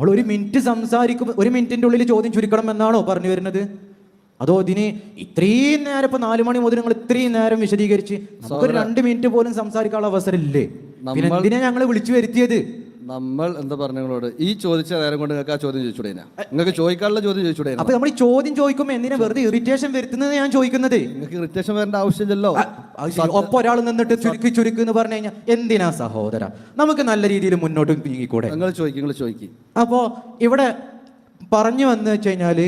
നമ്മൾ ഒരു മിനിറ്റ് സംസാരിക്കും ഒരു മിനിറ്റിന്റെ ഉള്ളിൽ ചോദ്യം ചുരുക്കണം എന്നാണോ പറഞ്ഞു വരുന്നത്? അതോ ഇതിന് ഇത്രയും നേരം ഇപ്പൊ നാലു മണി മുതൽ നിങ്ങൾ ഇത്രയും നേരം വിശദീകരിച്ച് നമുക്ക് രണ്ട് മിനിറ്റ് പോലും സംസാരിക്കാനുള്ള അവസരം ഇല്ലേ പിന്നെ എന്തിനാ ഞങ്ങൾ വിളിച്ചു വരുത്തിയത്? നമ്മൾ എന്താ പറഞ്ഞ നിങ്ങളോട്? ഈ ചോദിച്ച നേരം കൊണ്ട് നിങ്ങൾക്ക് ആ ചോദ്യം ചോദിച്ചൂടെ നിങ്ങൾക്ക് ചോദിക്കാനുള്ള ചോദ്യം ചോദിച്ചൂടെ അപ്പൊ നമ്മൾ ഈ ചോദ്യം ചോദിക്കുമ്പോൾ എന്തിനാ വെറുതെ ഇറിറ്റേഷൻ വരുത്തുന്നത് ഞാൻ ചോദിക്കുന്നത്? നിങ്ങൾക്ക് ഇറിറ്റേഷൻ വരേണ്ട ആവശ്യമില്ലല്ലോ. ഒപ്പം ഒരാൾ നിന്നിട്ട് ചുരുക്കി ചുരുക്കി എന്ന് പറഞ്ഞു കഴിഞ്ഞാൽ എന്തിനാ സഹോദര? നമുക്ക് നല്ല രീതിയിൽ മുന്നോട്ട് നീങ്ങിക്കൂടെ? നിങ്ങൾ ചോദിക്കും നിങ്ങൾ ചോദിക്കും. അപ്പോ ഇവിടെ പറഞ്ഞു വന്ന് വെച്ച് കഴിഞ്ഞാൽ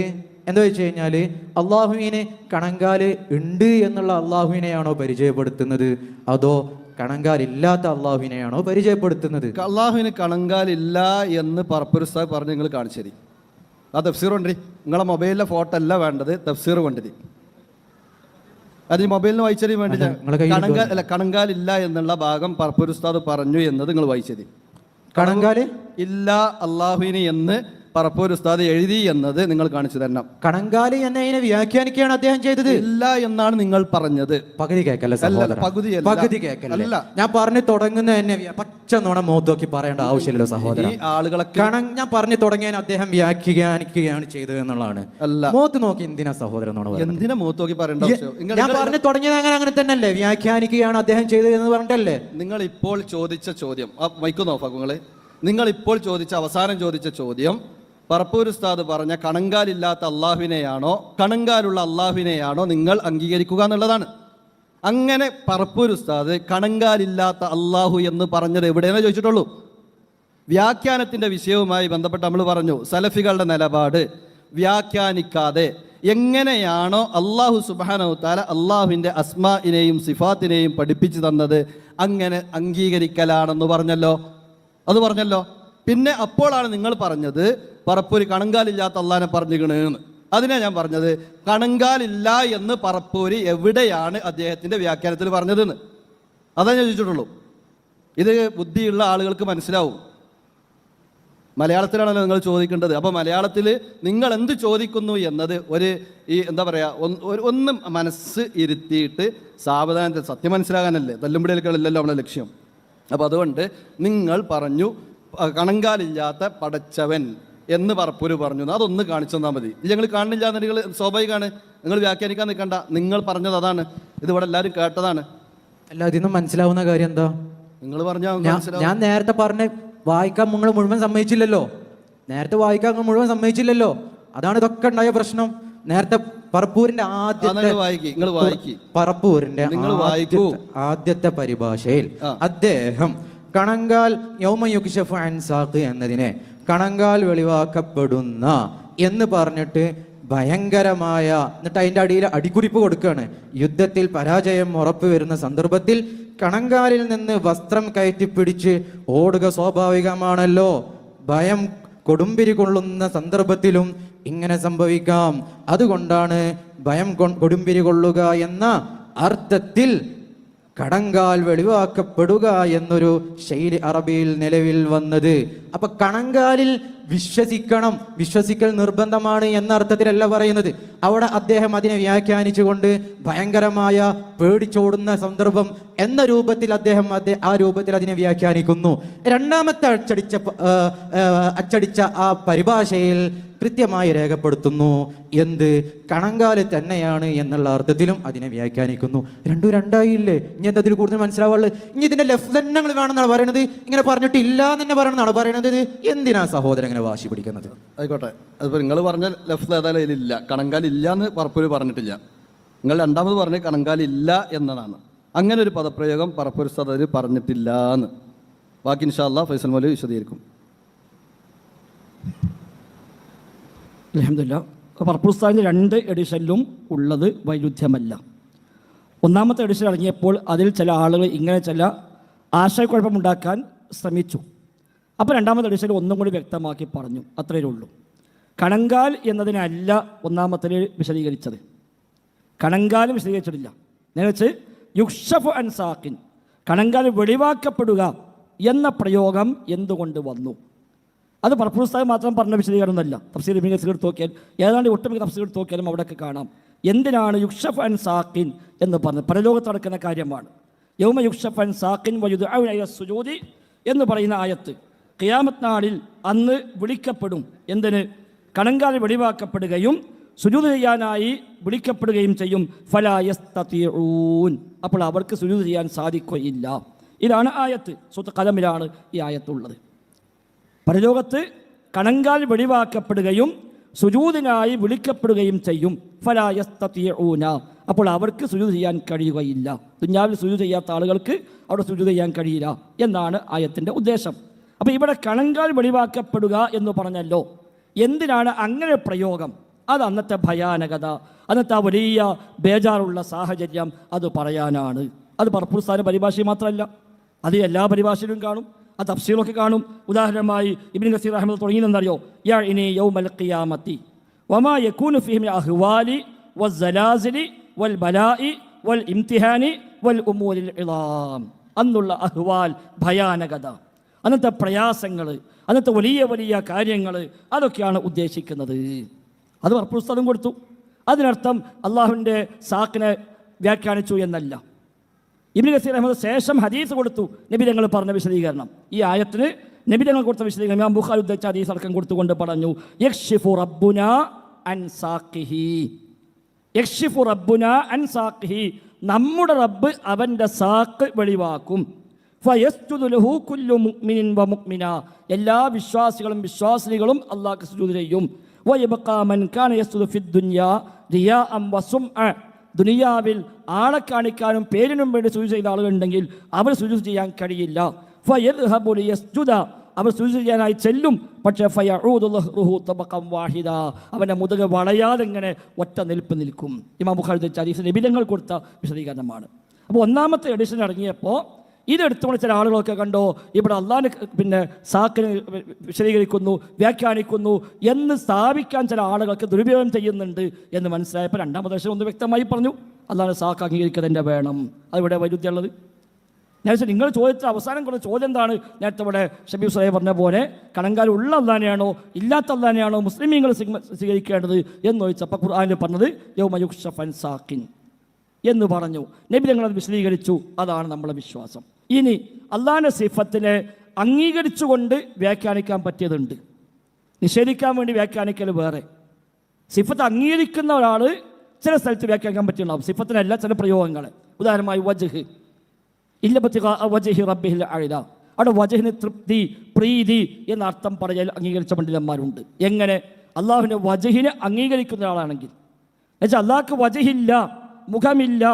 എന്താ വെച്ച് കഴിഞ്ഞാൽ അള്ളാഹുവിനെ കണങ്കാൽ ഉണ്ട് എന്നുള്ള അള്ളാഹുവിനെയാണോ പരിചയപ്പെടുത്തുന്നത്? അതോ കണങ്കാലില്ലാത്ത അള്ളാഹുവിനെയാണോ പരിചയപ്പെടുത്തുന്നത്? അള്ളാഹുവിന് കണങ്കാലില്ല എന്ന് പർപ്പുരസ്താവ് പറഞ്ഞ് നിങ്ങൾ കാണിച്ചേരി. ആ തഫ്സീർ കൊണ്ടിരി. നിങ്ങളെ മൊബൈലിലെ ഫോട്ടോ അല്ല വേണ്ടത് തഫ്സീർ കൊണ്ടിരി. അത് ഈ മൊബൈലിന് വായിച്ചതിന് വേണ്ടി കണങ്കാൽ അല്ല കണങ്കാലില്ല എന്നുള്ള ഭാഗം പർപ്പുരസ്താദ് പറഞ്ഞു എന്നത് നിങ്ങൾ വായിച്ചതി കണങ്കാൽ? ഇല്ല അള്ളാഹുവിന് എന്ന് പറപ്പൂർ ഉസ്താദ് എഴുതി എന്നത് നിങ്ങൾ കാണിച്ചു തരണം. കണങ്കാലി എന്ന എന്നതിനെ വ്യാഖ്യാനിക്കുകയാണ് അദ്ദേഹം ചെയ്തത്. ഇല്ല എന്നാണ് നിങ്ങൾ പറഞ്ഞത്. പകുതി കേക്കല്ല പകുതി. പകുതി കേക്കല്ലേ. ഞാൻ പറഞ്ഞു തുടങ്ങുന്ന തന്നെ വ്യ- പച്ച നോണം മോത്തോക്കി നോക്കി പറയേണ്ട ആവശ്യമില്ലല്ലോ സഹോദര ഈ ആളുകളൊക്കെ കണ ഞാൻ പറഞ്ഞു തുടങ്ങിയാൽ അദ്ദേഹം വ്യാഖ്യാനിക്കുകയാണ് ചെയ്തത് എന്നുള്ളതാണ്. അല്ല. മോത്ത് നോക്കി എന്തിനാ സഹോദരൻ എന്തിനാ മോത്തോക്കി പറയേണ്ട ആവശ്യം? നിങ്ങൾ- ഞാൻ പറഞ്ഞു തുടങ്ങിയത് അങ്ങനെ അങ്ങനെ തന്നെയല്ലേ? വ്യാഖ്യാനിക്കുകയാണ് അദ്ദേഹം ചെയ്തത് എന്ന് പറഞ്ഞിട്ടല്ലേ? നിങ്ങൾ ഇപ്പോൾ ചോദിച്ച ചോദ്യം ആ മൈക്ക് നോക്കാം നിങ്ങൾ ഇപ്പോൾ ചോദിച്ച അവസാനം ചോദിച്ച ചോദ്യം പറപ്പൂർ ഉസ്താദ് പറഞ്ഞ കണങ്കാലില്ലാത്ത അള്ളാഹുവിനെയാണോ കണങ്കാലുള്ള അള്ളാഹുവിനെയാണോ നിങ്ങൾ അംഗീകരിക്കുക എന്നുള്ളതാണ്. അങ്ങനെ പറപ്പൂർ ഉസ്താദ് കണങ്കാലില്ലാത്ത അള്ളാഹു എന്ന് പറഞ്ഞത് എവിടെയെന്ന് ചോദിച്ചിട്ടുള്ളൂ. വ്യാഖ്യാനത്തിന്റെ വിഷയവുമായി ബന്ധപ്പെട്ട് നമ്മൾ പറഞ്ഞു സലഫികളുടെ നിലപാട് വ്യാഖ്യാനിക്കാതെ എങ്ങനെയാണോ അള്ളാഹു സുബാനവത്താല അള്ളാഹുവിന്റെ അസ്മാഇനെയും സിഫാത്തിനെയും പഠിപ്പിച്ചു തന്നത് അങ്ങനെ അംഗീകരിക്കലാണെന്ന് പറഞ്ഞല്ലോ. അത് പറഞ്ഞല്ലോ. പിന്നെ അപ്പോഴാണ് നിങ്ങൾ പറഞ്ഞത് പറപ്പൂര് കണങ്കാലില്ലാത്ത അള്ളാനെ പറഞ്ഞിക്കണെന്ന് അതിനാ ഞാൻ പറഞ്ഞത്. കണങ്കാലില്ല എന്ന് പറപ്പൂര് എവിടെയാണ് അദ്ദേഹത്തിന്റെ വ്യാഖ്യാനത്തിൽ പറഞ്ഞതെന്ന്. അതാ ഞാൻ ചോദിച്ചിട്ടുള്ളൂ. ഇത് ബുദ്ധിയുള്ള ആളുകൾക്ക് മനസ്സിലാവും. മലയാളത്തിലാണല്ലോ നിങ്ങൾ ചോദിക്കേണ്ടത്. അപ്പോൾ മലയാളത്തിൽ നിങ്ങൾ എന്ത് ചോദിക്കുന്നു എന്നത് ഒരു ഈ എന്താ പറയുക ഒന്ന് മനസ്സ് ഇരുത്തിയിട്ട് സാവധാനത്തിൽ സത്യം മനസ്സിലാകാനല്ലേ? തല്ലുംപിടികൾക്കല്ലല്ലോ നമ്മുടെ ലക്ഷ്യം. അപ്പോൾ അതുകൊണ്ട് നിങ്ങൾ പറഞ്ഞു കണങ്കാലില്ലാത്ത പടച്ചവൻ. എന്ന് പറപ്പൂര് പറഞ്ഞു. അതൊന്ന് കാണിച്ചു തന്നാൽ മതി. ഞങ്ങൾ കാണുന്നില്ല നിങ്ങൾ സ്വാഭാവികമാണ് നിങ്ങൾ വ്യാഖ്യാനിക്കാൻ നിൽക്കണ്ട. നിങ്ങൾ പറഞ്ഞത് അതാണ്. ഇത് ഇവിടെ എല്ലാവരും കേട്ടതാണ്. അല്ല ഇതിന്നും മനസ്സിലാവുന്ന കാര്യം എന്താ? നിങ്ങൾ പറഞ്ഞ ഞാൻ നേരത്തെ പറഞ്ഞ വായിക്കാൻ നിങ്ങൾ മുഴുവൻ സമ്മതിച്ചില്ലല്ലോ. നേരത്തെ വായിക്കാൻ നിങ്ങൾ മുഴുവൻ സമ്മതിച്ചില്ലല്ലോ. അതാണ് ഇതൊക്കെ ഉണ്ടായ പ്രശ്നം. നേരത്തെ പറപ്പൂരിന്റെ ആദ്യത്തെ പറപ്പൂരിന്റെ ആദ്യത്തെ- പരിഭാഷയിൽ. അദ്ദേഹം കണങ്കാൽ അൻസാഖ് എന്നതിനെ കണങ്കാൽ വെളിവാക്കപ്പെടുന്ന എന്ന് പറഞ്ഞിട്ട് ഭയങ്കരമായ എന്നിട്ട് അതിന്റെ അടിയിൽ അടിക്കുറിപ്പ് കൊടുക്കുകയാണ്. യുദ്ധത്തിൽ പരാജയം ഉറപ്പ് വരുന്ന സന്ദർഭത്തിൽ കണങ്കാലിൽ നിന്ന് വസ്ത്രം കയറ്റിപ്പിടിച്ച് ഓടുക സ്വാഭാവികമാണല്ലോ. ഭയം കൊടുമ്പിരി കൊള്ളുന്ന സന്ദർഭത്തിലും ഇങ്ങനെ സംഭവിക്കാം. അതുകൊണ്ടാണ് ഭയം കൊടുമ്പിരി കൊള്ളുക എന്ന അർത്ഥത്തിൽ കണങ്കാൽ വെളിവാക്കപ്പെടുക എന്നൊരു ശൈലി അറബിയിൽ നിലവിൽ വന്നത്. അപ്പൊ കണങ്കാലിൽ വിശ്വസിക്കണം വിശ്വസിക്കൽ നിർബന്ധമാണ് എന്ന അർത്ഥത്തിലല്ല പറയുന്നത്. അവിടെ അദ്ദേഹം അതിനെ വ്യാഖ്യാനിച്ചുകൊണ്ട് ഭയങ്കരമായ പേടിച്ചോടുന്ന സന്ദർഭം എന്ന രൂപത്തിൽ അദ്ദേഹം ആ രൂപത്തിൽ അതിനെ വ്യാഖ്യാനിക്കുന്നു. രണ്ടാമത്തെ അച്ചടിച്ച അച്ചടിച്ച ആ പരിഭാഷയിൽ കൃത്യമായി രേഖപ്പെടുത്തുന്നു. എന്ത്? കണങ്കാൽ തന്നെയാണ് എന്നുള്ള അർത്ഥത്തിലും അതിനെ വ്യാഖ്യാനിക്കുന്നു. രണ്ടു രണ്ടായില്ലേ? ഇനി എന്താ ഇതിൽ കൂടുതൽ മനസ്സിലാവുള്ളൂ ഇനി ഇതിന്റെ ലഫ്തന്നങ്ങൾ വേണമെന്നാണ് പറയുന്നത് ഇങ്ങനെ പറഞ്ഞിട്ട് ഇല്ല എന്നെ പറയണമെന്നാണ് പറയുന്നത് എന്തിനാ സഹോദരൻ ഇങ്ങനെ വാശി പിടിക്കുന്നത്? ആയിക്കോട്ടെ. അതിപ്പോ നിങ്ങൾ പറഞ്ഞ ലഫ്ല ഏതായാലും ഇതിലില്ല. കണങ്കാലില്ല എന്ന് പറപ്പൂര് പറഞ്ഞിട്ടില്ല. നിങ്ങൾ രണ്ടാമത് പറഞ്ഞ കണങ്കാൽ ഇല്ല എന്നതാണ്. അങ്ങനെ ഒരു പദപ്രയോഗം പറപ്പൂർ സദര് പറഞ്ഞിട്ടില്ല എന്ന്. ബാക്കി ഇൻഷാല്ല ഫൈസൽ മൗലവി വിശദീകരിക്കും. അലഹമില്ല പർപ്പുസ്താദിന്റെ രണ്ട് എഡിഷനിലും ഉള്ളത് വൈരുദ്ധ്യമല്ല. ഒന്നാമത്തെ എഡിഷൻ ഇറങ്ങിയപ്പോൾ അതിൽ ചില ആളുകൾ ഇങ്ങനെ ചില ആശയക്കുഴപ്പമുണ്ടാക്കാൻ ശ്രമിച്ചു. അപ്പോൾ രണ്ടാമത്തെ എഡിഷൻ ഒന്നും കൂടി വ്യക്തമാക്കി പറഞ്ഞു. അത്രയേ ഉള്ളൂ. കണങ്കാൽ എന്നതിനല്ല ഒന്നാമത്തിൽ വിശദീകരിച്ചത്. കണങ്കാലും വിശദീകരിച്ചിട്ടില്ല. നേരെ യുക്ഷഫ് അൻസാക്കിൻ കണങ്കാൽ വെളിവാക്കപ്പെടുക എന്ന പ്രയോഗം എന്തുകൊണ്ട് വന്നു? അത് പർപ്പുസ്തകം മാത്രം പറഞ്ഞ വിശദീകരണമൊന്നുമല്ല. തഫ്സീർ ഇബ്നു കസീർ തോക്കിയാൽ ഏതാണ്ട് ഒട്ടുമിക്ക തഫ്സീർ തോക്കിയാലും അവിടെയൊക്കെ കാണാം. എന്തിനാണ് യുക്ഷഫ് അൻ സാക്കിൻ എന്ന് പറഞ്ഞത്? പരലോകത്ത് നടക്കുന്ന കാര്യമാണ്. യൗമ യുക്ഷഫ് അൻ സാക്കിൻ വയുദ് സുജോതി എന്ന് പറയുന്ന ആയത്ത് ഖിയാമത്ത് നാളിൽ അന്ന് വിളിക്കപ്പെടും. എന്തിന്? കണങ്കാൽ വെളിവാക്കപ്പെടുകയും സുജൂത് ചെയ്യാനായി വിളിക്കപ്പെടുകയും ചെയ്യും. ഫലായസ്തീഊൻ അപ്പോൾ അവർക്ക് സുജൂത് ചെയ്യാൻ സാധിക്കുകയില്ല. ഇതാണ് ആയത്ത്. സുത്ത് കലമിലാണ് ഈ ആയത്തുള്ളത്. പരലോകത്ത് കണങ്കാൽ വെളിവാക്കപ്പെടുകയും സുജൂതിനായി വിളിക്കപ്പെടുകയും ചെയ്യും. ഫലായസ്തീഊന അപ്പോൾ അവർക്ക് സുജൂത് ചെയ്യാൻ കഴിയുകയില്ല. ദുഞ്ഞാവിൽ സുജു ചെയ്യാത്ത ആളുകൾക്ക് അവിടെ സുജു ചെയ്യാൻ കഴിയില്ല എന്നാണ് ആയത്തിന്റെ ഉദ്ദേശം. അപ്പോൾ ഇവിടെ കണങ്കാൽ വെളിവാക്കപ്പെടുക എന്ന് പറഞ്ഞല്ലോ. എന്തിനാണ് അങ്ങനെ പ്രയോഗം? അത് അന്നത്തെ ഭയാനകത. അന്നത്തെ ആ വലിയ ബേജാറുള്ള സാഹചര്യം അത് പറയാനാണ്. അത് പർപ്പുസ്ഥാന പരിഭാഷ മാത്രമല്ല. അത് എല്ലാ പരിഭാഷയിലും കാണും. ആ തഫ്സീലൊക്കെ കാണും. ഉദാഹരണമായി ഇബിൻ നസീർ അഹമ്മദ് തുടങ്ങിയതെന്നറിയോ യാ ഇനി യൗമൽ ഖിയാമത്തി. വമാ യകൂനു ഫീഹി അഹ്വാലി വസ്സലാസിലി വൽ ബലാഇ വൽ ഇംതിഹാനി വൽ ഉമൂരിൽ ഇളാം. അന്നുള്ള അഹ്വാൽ ഭയാനകത. അന്നത്തെ പ്രയാസങ്ങൾ അന്നത്തെ വലിയ വലിയ കാര്യങ്ങൾ അതൊക്കെയാണ് ഉദ്ദേശിക്കുന്നത്. അത് പുസ്തകം കൊടുത്തു. അതിനർത്ഥം അള്ളാഹുവിന്റെ സാക്കിനെ വ്യാഖ്യാനിച്ചു എന്നല്ല. ഇബ്നു ഗസീർ അഹമ്മദ് ശേഷം ഹദീസ് കൊടുത്തു. നബി തങ്ങൾ പറഞ്ഞ വിശദീകരണം. ഈ ആയത്തിന് നബിതങ്ങൾ കൊടുത്ത വിശദീകരണം. ഞാൻ ബുഖാരി ഉദ്ദേശിച്ച ഹദീസ് അടക്കം കൊടുത്തുകൊണ്ട് പറഞ്ഞു യക്ഷിഫു റബ്ബുന അൻസാഖിഹി യക്ഷിഫു റബ്ബുന അൻസാഖിഹി നമ്മുടെ റബ്ബ് അവന്റെ സാക്ക് വെളിവാക്കും. എല്ലാ വിശ്വാസികളും വിശ്വാസിനികളും അള്ളാഹ് ചെയ്യും. ദുനിയാവിൽ ആളെ കാണിക്കാനും പേരിനും വേണ്ടി സൂചി ചെയ്ത ആളുകളുണ്ടെങ്കിൽ അവർ സുജൂദ് ചെയ്യാൻ കഴിയില്ല. അവർ സൂചി ചെയ്യാനായി ചെല്ലും. പക്ഷേ വാഹിദ. അവന്റെ മുതുക വളയാതെ ഇങ്ങനെ ഒറ്റ നിൽപ്പ് നിൽക്കും. ഇമാം ബുഖാരി ഹദീസ് നിബിധങ്ങൾ കൊടുത്ത വിശദീകരണമാണ്. അപ്പോൾ ഒന്നാമത്തെ എഡിഷൻ ഇറങ്ങിയപ്പോൾ ഇതെടുത്തുകൊണ്ട് ചില ആളുകളൊക്കെ കണ്ടോ? ഇവിടെ അള്ളാഹിനെ പിന്നെ സാക്കിന് വിശദീകരിക്കുന്നു വ്യാഖ്യാനിക്കുന്നു എന്ന് സ്ഥാപിക്കാൻ ചില ആളുകൾക്ക് ദുരുപയോഗം ചെയ്യുന്നുണ്ട് എന്ന് മനസ്സിലായപ്പോൾ രണ്ടാമത്തെ പ്രദേശം ഒന്ന് വ്യക്തമായി പറഞ്ഞു അള്ളാഹിനെ സാക്ക് അംഗീകരിക്കുന്നതിന്റെ വേണം. അതിവിടെ വൈരുദ്ധ്യമുള്ളത്. ഞാൻ വെച്ചാൽ നിങ്ങൾ ചോദിച്ച അവസാനം കുറച്ച് ചോദ്യം എന്താണ്? നേരത്തെ ഇവിടെ ഷബീബ് സുലൈ പറഞ്ഞ പോലെ കണങ്കാൽ ഉള്ള അള്ളാനെയാണോ ഇല്ലാത്ത അള്ളാനെയാണോ മുസ്ലിമീങ്ങൾ സ്വീകരിക്കേണ്ടത്? എന്ന് ചോദിച്ചപ്പോൾ ഖുർആാനിൽ പറഞ്ഞത് യൗമയുക്ഷഫൻ സാക്കിൻ എന്ന് പറഞ്ഞു. നബി ഞങ്ങളത് വിശദീകരിച്ചു. അതാണ് നമ്മുടെ വിശ്വാസം. ഇനി അള്ളാഹിന്റെ സിഫത്തിനെ അംഗീകരിച്ചുകൊണ്ട് വ്യാഖ്യാനിക്കാൻ പറ്റിയതുണ്ട്. നിഷേധിക്കാൻ വേണ്ടി വ്യാഖ്യാനിക്കൽ വേറെ. സിഫത്ത് അംഗീകരിക്കുന്ന ഒരാൾ ചില സ്ഥലത്ത് വ്യാഖ്യാനിക്കാൻ പറ്റുന്നുണ്ടാവും സിഫത്തിനല്ല ചില പ്രയോഗങ്ങൾ ഉദാഹരണമായി വജഹ്. ഇല്ല റബ്ബിഹിൽ അഴുത അവിടെ വജഹിന് തൃപ്തി പ്രീതി എന്ന അർത്ഥം പറയൽ അംഗീകരിച്ച പണ്ഡിതന്മാരുണ്ട്. എങ്ങനെ? അള്ളാഹുവിന്റെ വജഹിനെ അംഗീകരിക്കുന്ന ഒരാളാണെങ്കിൽ. എന്നുവെച്ചാൽ അള്ളാഹ്ക്ക് വജഹില്ല മുഖമില്ല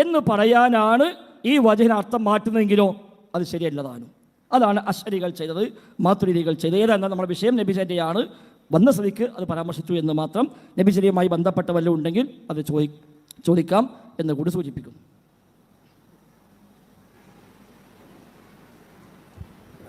എന്ന് പറയാനാണ് ഈ വചന അർത്ഥം മാറ്റുന്നതെങ്കിലോ അത് ശരിയല്ലതാനും. അതാണ് അശ്വരികൾ ചെയ്തത് മാതൃരീതികൾ ചെയ്തത്. ഏതാണ് നമ്മുടെ വിഷയം നബിചര്യയാണ്. വന്ന സ്ഥിതിക്ക് അത് പരാമർശിച്ചു എന്ന് മാത്രം നബിചര്യയുമായി ബന്ധപ്പെട്ട വല്ലതും ഉണ്ടെങ്കിൽ അത് ചോദി ചോദിക്കാം എന്ന് കൂടി സൂചിപ്പിക്കുന്നു.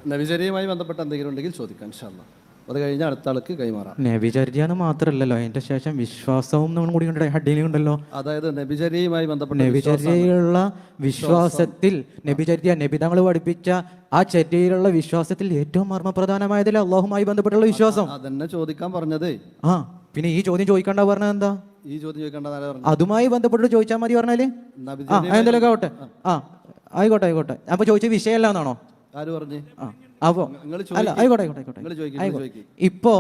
നബിചര്യയുമായി ബന്ധപ്പെട്ട എന്തെങ്കിലും ഉണ്ടെങ്കിൽ ചോദിക്കാം ഇൻഷാല്ല അത് കഴിഞ്ഞ അടുത്ത ആൾക്ക് കൈമാറാം. നബിചര്യാന്ന് മാത്രമല്ലല്ലോ അതിന്റെ ശേഷം വിശ്വാസവും നമ്മൾ കൂടി ഹഡിലുണ്ടല്ലോ അതായത് നബിചര്യയുമായി ബന്ധപ്പെട്ട നബിചര്യയിലുള്ള വിശ്വാസത്തിൽ നബിചര്യ നബിതങ്ങൾ പഠിപ്പിച്ച ആ ചര്യയിലുള്ള വിശ്വാസത്തിൽ ഏറ്റവും മർമ്മപ്രധാനമായതിൽ അള്ളാഹുമായി ബന്ധപ്പെട്ടുള്ള വിശ്വാസം. അതന്നെ ചോദിക്കാൻ പറഞ്ഞത്. ആ പിന്നെ ഈ ചോദ്യം ചോദിക്കണ്ട പറഞ്ഞത് എന്താ? ഈ ചോദ്യം ചോദിക്കേണ്ട? അതുമായി ബന്ധപ്പെട്ട് ചോദിച്ചാൽ മതി പറഞ്ഞാൽ? ആ എന്തെങ്കിലും ആവട്ടെ ആ ആയിക്കോട്ടെ ആയിക്കോട്ടെ. അപ്പൊ ചോദിച്ച വിഷയമല്ല എന്നാണോ ആര് പറഞ്ഞു? ആ. അപ്പോ നിങ്ങൾ അല്ല ആയിക്കോട്ടെ ആയിക്കോട്ടെ ഇപ്പോ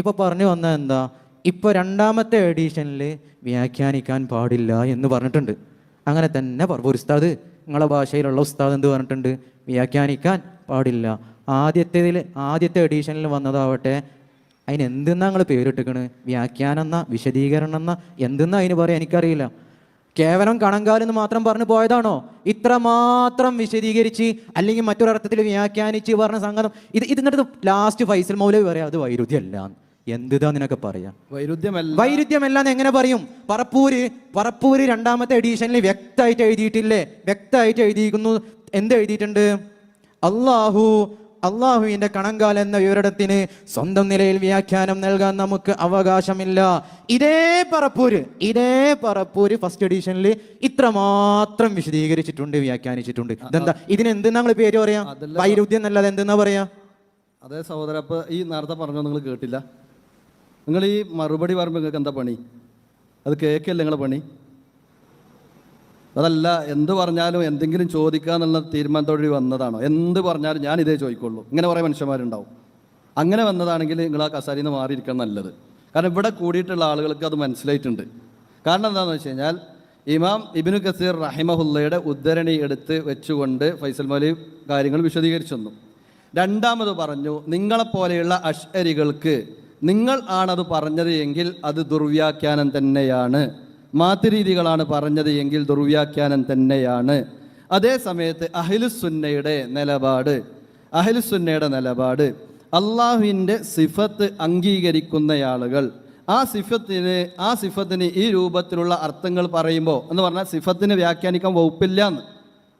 ഇപ്പൊ പറഞ്ഞു വന്ന എന്താ? ഇപ്പൊ രണ്ടാമത്തെ എഡീഷനിൽ വ്യാഖ്യാനിക്കാൻ പാടില്ല എന്ന് പറഞ്ഞിട്ടുണ്ട്. അങ്ങനെ തന്നെ പറഞ്ഞു ഉസ്താദ് നിങ്ങളെ ഭാഷയിലുള്ള ഉസ്താദ് എന്ത് പറഞ്ഞിട്ടുണ്ട്? വ്യാഖ്യാനിക്കാൻ പാടില്ല. ആദ്യത്തേതിൽ ആദ്യത്തെ എഡീഷനിൽ വന്നതാവട്ടെ അതിന് എന്തെന്നാ നിങ്ങൾ പേരിട്ടിക്കണ് വ്യാഖ്യാനം എന്നാ വിശദീകരണം എന്ന എന്തെന്നാ അതിന് പറയാൻ എനിക്കറിയില്ല. കേവലം കണങ്കാലെന്ന് മാത്രം പറഞ്ഞു പോയതാണോ? ഇത്രമാത്രം വിശദീകരിച്ച് അല്ലെങ്കിൽ മറ്റൊരർത്ഥത്തിൽ വ്യാഖ്യാനിച്ച് പറഞ്ഞ സംഗതം. ഇത് ഇതിനടുത്ത് ലാസ്റ്റ് ഫൈസൽ മൗലവി പറയാം അത് വൈരുദ്ധ്യമല്ല. എന്തിതാ നിനക്ക് പറയാം? വൈരുദ്ധ്യമല്ല. വൈരുദ്ധ്യമല്ല എന്ന് എങ്ങനെ പറയും? പറപ്പൂര് പറപ്പൂര് രണ്ടാമത്തെ എഡീഷനിൽ വ്യക്തമായിട്ട് എഴുതിയിട്ടില്ലേ? വ്യക്തമായിട്ട് എഴുതിയിരിക്കുന്നു. എന്ത് എഴുതിയിട്ടുണ്ട്? അള്ളാഹു അള്ളാഹുവിന്റെ കണങ്കാൽ എന്ന വിവരത്തിന് സ്വന്തം നിലയിൽ വ്യാഖ്യാനം നൽകാൻ നമുക്ക് അവകാശമില്ല. ഇതേ പറപ്പൂര് ഇതേ പറപ്പൂര് ഫസ്റ്റ് എഡീഷനിൽ ഇത്രമാത്രം വിശദീകരിച്ചിട്ടുണ്ട് വ്യാഖ്യാനിച്ചിട്ടുണ്ട്. ഇതെന്താ? ഇതിനെന്ത് നമ്മൾ പേര് പറയാം? വൈരുദ്ധ്യം എന്നല്ലാതെ എന്തെന്നാ പറയാ? അതെ സഹോദര അപ്പൊ ഈ നേരത്തെ പറഞ്ഞോ നിങ്ങൾ കേട്ടില്ല. നിങ്ങൾ ഈ മറുപടി പറയുമ്പോൾ നിങ്ങൾക്ക് എന്താ പണി? അത് കേൾക്കല്ലേ നിങ്ങളെ പണി? അതല്ല എന്ത് പറഞ്ഞാലും എന്തെങ്കിലും ചോദിക്കുക എന്നുള്ള തീരുമാനത്തോടെ വന്നതാണോ? എന്ത് പറഞ്ഞാലും ഞാൻ ഇതേ ചോദിക്കുള്ളൂ. ഇങ്ങനെ കുറേ മനുഷ്യന്മാരുണ്ടാവും. അങ്ങനെ വന്നതാണെങ്കിൽ നിങ്ങൾ ആ കസാരിയിൽ നിന്ന് മാറിയിരിക്കാൻ നല്ലത്. കാരണം ഇവിടെ കൂടിയിട്ടുള്ള ആളുകൾക്ക് അത് മനസ്സിലായിട്ടുണ്ട്. കാരണം എന്താണെന്ന് വെച്ച് കഴിഞ്ഞാൽ ഇമാം ഇബിനു കസീർ റഹിമഹുല്ലയുടെ ഉദ്ധരണി എടുത്ത് വെച്ചുകൊണ്ട് ഫൈസൽ മൗലി കാര്യങ്ങൾ വിശദീകരിച്ചു തന്നു. രണ്ടാമത് പറഞ്ഞു നിങ്ങളെപ്പോലെയുള്ള അഷ്അരികൾക്ക് നിങ്ങൾ ആണത് പറഞ്ഞത് എങ്കിൽ അത് ദുർവ്യാഖ്യാനം തന്നെയാണ്. മാതൃരീതികളാണ് പറഞ്ഞത് എങ്കിൽ ദുർവ്യാഖ്യാനം തന്നെയാണ്. അതേ സമയത്ത് അഹിലുസുന്നയുടെ നിലപാട് അഹിലുസുന്നയുടെ നിലപാട് അള്ളാഹുവിന്റെ സിഫത്ത് അംഗീകരിക്കുന്ന ആളുകൾ ആ സിഫത്തിന് ആ സിഫത്തിന് ഈ രൂപത്തിലുള്ള അർത്ഥങ്ങൾ പറയുമ്പോൾ എന്ന് പറഞ്ഞാൽ സിഫത്തിന് വ്യാഖ്യാനിക്കാൻ വകുപ്പില്ല എന്ന്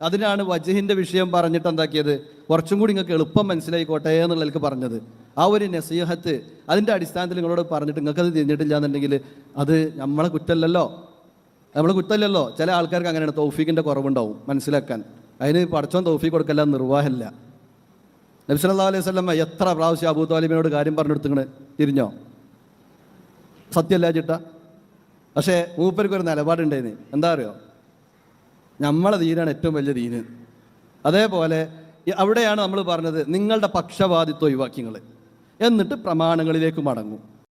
അതിനാണ് വജഹിന്റെ വിഷയം പറഞ്ഞിട്ട് എന്താക്കിയത്? കുറച്ചും കൂടി നിങ്ങൾക്ക് എളുപ്പം മനസ്സിലായിക്കോട്ടെ എനിക്ക് പറഞ്ഞത്. ആ ഒരു നസീഹത്ത് അതിന്റെ അടിസ്ഥാനത്തിൽ നിങ്ങളോട് പറഞ്ഞിട്ട് നിങ്ങൾക്ക് അത് തിരിഞ്ഞിട്ടില്ല എന്നുണ്ടെങ്കിൽ അത് നമ്മളെ കുറ്റമല്ലല്ലോ. നമ്മളെ കുറ്റമല്ലല്ലോ. ചില ആൾക്കാർക്ക് അങ്ങനെയാണ് തൗഫീഖിന്റെ കുറവുണ്ടാവും മനസ്സിലാക്കാൻ. അതിന് പഠിച്ചോൻ തൗഫീഖ് കൊടുക്കല്ല നിർവാഹമില്ല നബി സല്ലല്ലാഹു അലൈഹി വസല്ലം എത്ര പ്രാവശ്യം അബൂ താലിബിനോട് കാര്യം പറഞ്ഞെടുത്തിങ്ങനെ തിരിഞ്ഞോ? സത്യമല്ല ചിട്ട പക്ഷേ മൂപ്പർക്ക് ഒരു നിലപാടുണ്ടായിരുന്നു എന്താ അറിയോ? നമ്മളെ ദീനാണ് ഏറ്റവും വലിയ ദീന്. അതേപോലെ അവിടെയാണ് നമ്മൾ പറഞ്ഞത് നിങ്ങളുടെ പക്ഷപാതിത്വം ഒഴിവാക്കിങ്ങൾ എന്നിട്ട് പ്രമാണങ്ങളിലേക്ക് മടങ്ങും.